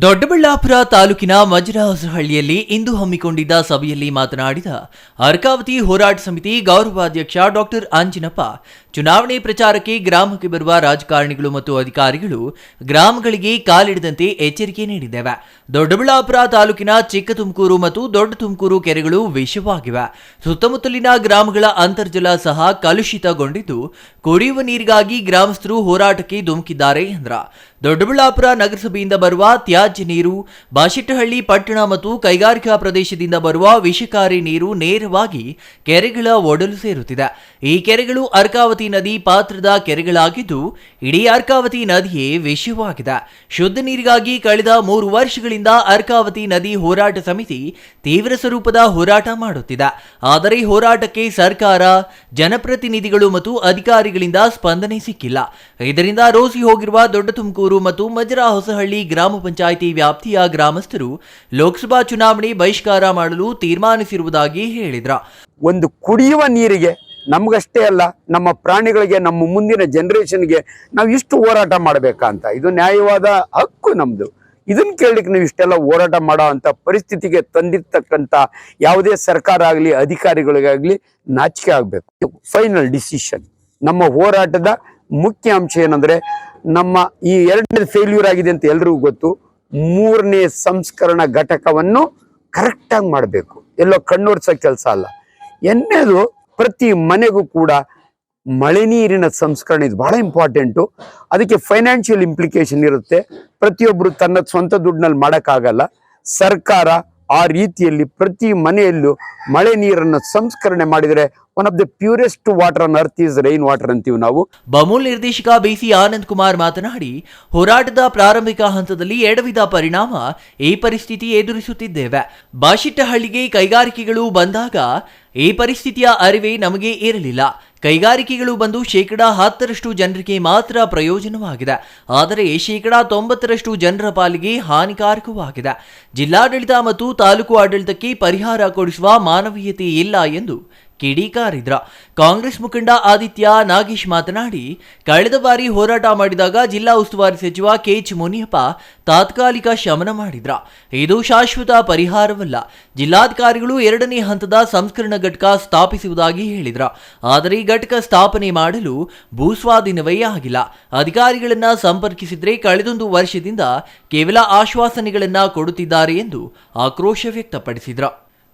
ದೊಡ್ಡಬಳ್ಳಾಪುರ ತಾಲೂಕಿನ ಮಜರಾಹಳ್ಳಿಯಲ್ಲಿ ಇಂದು ಹಮ್ಮಿಕೊಂಡಿದ್ದ ಸಭೆಯಲ್ಲಿ ಮಾತನಾಡಿದ ಅರ್ಕಾವತಿ ಹೋರಾಟ ಸಮಿತಿ ಗೌರವಾಧ್ಯಕ್ಷ ಡಾಕ್ಟರ್ ಅಂಜಿನಪ್ಪ, ಚುನಾವಣೆ ಪ್ರಚಾರಕ್ಕೆ ಗ್ರಾಮಕ್ಕೆ ಬರುವ ರಾಜಕಾರಣಿಗಳು ಮತ್ತು ಅಧಿಕಾರಿಗಳು ಗ್ರಾಮಗಳಿಗೆ ಕಾಲಿಡದಂತೆ ಎಚ್ಚರಿಕೆ ನೀಡಿದ್ದೇವೆ. ದೊಡ್ಡಬಳ್ಳಾಪುರ ತಾಲೂಕಿನ ಚಿಕ್ಕ ತುಮಕೂರು ಮತ್ತು ದೊಡ್ಡ ತುಮಕೂರು ಕೆರೆಗಳು ವಿಷವಾಗಿವೆ. ಸುತ್ತಮುತ್ತಲಿನ ಗ್ರಾಮಗಳ ಅಂತರ್ಜಲ ಸಹ ಕಲುಷಿತಗೊಂಡಿದ್ದು, ಕುಡಿಯುವ ನೀರಿಗಾಗಿ ಗ್ರಾಮಸ್ಥರು ಹೋರಾಟಕ್ಕೆ ಧುಮುಕಿದ್ದಾರೆ ಎಂದ್ರ ದೊಡ್ಡಬಳ್ಳಾಪುರ ನಗರಸಭೆಯಿಂದ ಬರುವ ತ್ಯಾಜ್ಯ ನೀರು, ಬಾಶೆಟ್ಟಹಳ್ಳಿ, ಪಟ್ಟಣ ಮತ್ತು ಕೈಗಾರಿಕಾ ಪ್ರದೇಶದಿಂದ ಬರುವ ವಿಷಕಾರಿ ನೀರು ನೇರವಾಗಿ ಕೆರೆಗಳ ಒಡಲು ಸೇರುತ್ತಿದೆ. ಈ ಕೆರೆಗಳು ಅರ್ಕಾವತಿ ನದಿ ಪಾತ್ರದ ಕೆರೆಗಳಾಗಿದ್ದು, ಇಡೀ ಅರ್ಕಾವತಿ ನದಿಯೇ ವಿಷವಾಗಿದೆ. ಶುದ್ಧ ನೀರಿಗಾಗಿ ಕಳೆದ ಮೂರು ವರ್ಷಗಳಿಂದ ಅರ್ಕಾವತಿ ನದಿ ಹೋರಾಟ ಸಮಿತಿ ತೀವ್ರ ಸ್ವರೂಪದ ಹೋರಾಟ ಮಾಡುತ್ತಿದೆ. ಆದರೆ ಹೋರಾಟಕ್ಕೆ ಸರ್ಕಾರ, ಜನಪ್ರತಿನಿಧಿಗಳು ಮತ್ತು ಅಧಿಕಾರಿಗಳಿಂದ ಸ್ಪಂದನೆ ಸಿಕ್ಕಿಲ್ಲ. ಇದರಿಂದ ರೋಸಿ ಹೋಗಿರುವ ದೊಡ್ಡ ತುಮಕೂರು ಮತ್ತು ಮಜರಾ ಹೊಸಹಳ್ಳಿ ಗ್ರಾಮ ಪಂಚಾಯಿತಿ ವ್ಯಾಪ್ತಿಯ ಗ್ರಾಮಸ್ಥರು ಲೋಕಸಭಾ ಚುನಾವಣೆ ಬಹಿಷ್ಕಾರ ಮಾಡಲು ತೀರ್ಮಾನಿಸಿರುವುದಾಗಿ ಹೇಳಿದ್ರ. ಒಂದು ಕುಡಿಯುವ ನೀರಿಗೆ ನಮಗಷ್ಟೇ ಅಲ್ಲ, ನಮ್ಮ ಪ್ರಾಣಿಗಳಿಗೆ, ನಮ್ಮ ಮುಂದಿನ ಜನರೇಷನ್ಗೆ ನಾವು ಇಷ್ಟು ಹೋರಾಟ ಮಾಡಬೇಕಾ ಅಂತ ಇದು ನ್ಯಾಯವಾದ ಹಕ್ಕು ನಮ್ದು. ಇದನ್ನು ಕೇಳಲಿಕ್ಕೆ ನೀವು ಇಷ್ಟೆಲ್ಲ ಹೋರಾಟ ಮಾಡೋ ಅಂಥ ಪರಿಸ್ಥಿತಿಗೆ ತಂದಿರ್ತಕ್ಕಂಥ ಯಾವುದೇ ಸರ್ಕಾರ ಆಗಲಿ, ಅಧಿಕಾರಿಗಳಿಗಾಗಲಿ ನಾಚಿಕೆ ಆಗಬೇಕು. ಫೈನಲ್ ಡಿಸಿಷನ್ ನಮ್ಮ ಹೋರಾಟದ ಮುಖ್ಯ ಅಂಶ ಏನಂದ್ರೆ ನಮ್ಮ ಈ ಎರಡನೇ ಫೇಲ್ಯೂರ್ ಆಗಿದೆ ಅಂತ ಎಲ್ರಿಗೂ ಗೊತ್ತು. ಮೂರನೇ ಸಂಸ್ಕರಣ ಘಟಕವನ್ನು ಕರೆಕ್ಟಾಗಿ ಮಾಡಬೇಕು. ಎಲ್ಲೋ ಕಣ್ಣೋಡ್ಸೋ ಕೆಲಸ ಅಲ್ಲ. ಎನ್ನೇದು, ಪ್ರತಿ ಮನೆಗೂ ಕೂಡ ಮಳೆ ನೀರಿನ ಸಂಸ್ಕರಣೆ ಇದು ಬಹಳ ಇಂಪಾರ್ಟೆಂಟು ಅದಕ್ಕೆ ಫೈನಾನ್ಷಿಯಲ್ ಇಂಪ್ಲಿಕೇಶನ್ ಇರುತ್ತೆ. ಪ್ರತಿಯೊಬ್ಬರು ತನ್ನ ಸ್ವಂತ ದುಡ್ಡಿನಲ್ಲಿ ಮಾಡೋಕ್ಕಾಗಲ್ಲ. ಸರ್ಕಾರ ಆ ರೀತಿಯಲ್ಲಿ ಪ್ರತಿ ಮನೆಯಲ್ಲೂ ಮಳೆ ನೀರನ್ನು ಸಂಸ್ಕರಣೆ ಮಾಡಿದರೆ one of the purest water on earth is rain water ಅಂತೀವಿ ನಾವು. ಬಮೂಲ್ ನಿರ್ದೇಶಕ ಬಿಸಿ ಆನಂದ್ ಕುಮಾರ್ ಮಾತನಾಡಿ, ಹೋರಾಟದ ಪ್ರಾರಂಭಿಕ ಹಂತದಲ್ಲಿ ಎಡವಿದ ಪರಿಣಾಮ ಈ ಪರಿಸ್ಥಿತಿ ಎದುರಿಸುತ್ತಿದ್ದೇವೆ. ಬಾಶಿಟ್ಟಹಳ್ಳಿಗೆ ಕೈಗಾರಿಕೆಗಳು ಬಂದಾಗ ಈ ಪರಿಸ್ಥಿತಿಯ ಅರಿವೇ ನಮಗೆ ಇರಲಿಲ್ಲ. ಕೈಗಾರಿಕೆಗಳು ಬಂದು ಶೇಕಡಾ ಹತ್ತರಷ್ಟು ಜನರಿಗೆ ಮಾತ್ರ ಪ್ರಯೋಜನವಾಗಿದೆ. ಆದರೆ ಶೇಕಡಾ ತೊಂಬತ್ತರಷ್ಟು ಜನರ ಪಾಲಿಗೆ ಹಾನಿಕಾರಕವಾಗಿದೆ. ಜಿಲ್ಲಾಡಳಿತ ಮತ್ತು ತಾಲೂಕು ಆಡಳಿತಕ್ಕೆ ಪರಿಹಾರ ಕೊಡಿಸುವ ಮಾನವೀಯತೆ ಇಲ್ಲ ಎಂದು ಕಿಡಿಕಾರಿದ್ರ. ಕಾಂಗ್ರೆಸ್ ಮುಖಂಡ ಆದಿತ್ಯ ನಾಗೇಶ್ ಮಾತನಾಡಿ, ಕಳೆದ ಬಾರಿ ಹೋರಾಟ ಮಾಡಿದಾಗ ಜಿಲ್ಲಾ ಉಸ್ತುವಾರಿ ಸಚಿವ ಕೆಎಚ್ ಮುನಿಯಪ್ಪ ತಾತ್ಕಾಲಿಕ ಶಮನ ಮಾಡಿದ್ರ. ಇದು ಶಾಶ್ವತ ಪರಿಹಾರವಲ್ಲ. ಜಿಲ್ಲಾಧಿಕಾರಿಗಳು ಎರಡನೇ ಹಂತದ ಸಂಸ್ಕರಣ ಘಟಕ ಸ್ಥಾಪಿಸುವುದಾಗಿ ಹೇಳಿದ್ರ. ಆದರೆ ಈ ಘಟಕ ಸ್ಥಾಪನೆ ಮಾಡಲು ಭೂಸ್ವಾಧೀನವೇ ಆಗಿಲ್ಲ. ಅಧಿಕಾರಿಗಳನ್ನ ಸಂಪರ್ಕಿಸಿದ್ರೆ ಕಳೆದೊಂದು ವರ್ಷದಿಂದ ಕೇವಲ ಆಶ್ವಾಸನೆಗಳನ್ನ ಕೊಡುತ್ತಿದ್ದಾರೆ ಎಂದು ಆಕ್ರೋಶ ವ್ಯಕ್ತಪಡಿಸಿದ್ರ.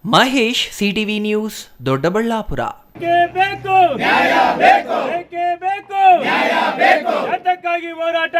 Mahesh CTV news Doddaballapur. ಬೇಕೇ? ಬೇಕು. ಬೇಕು? ಹೋರಾಟ?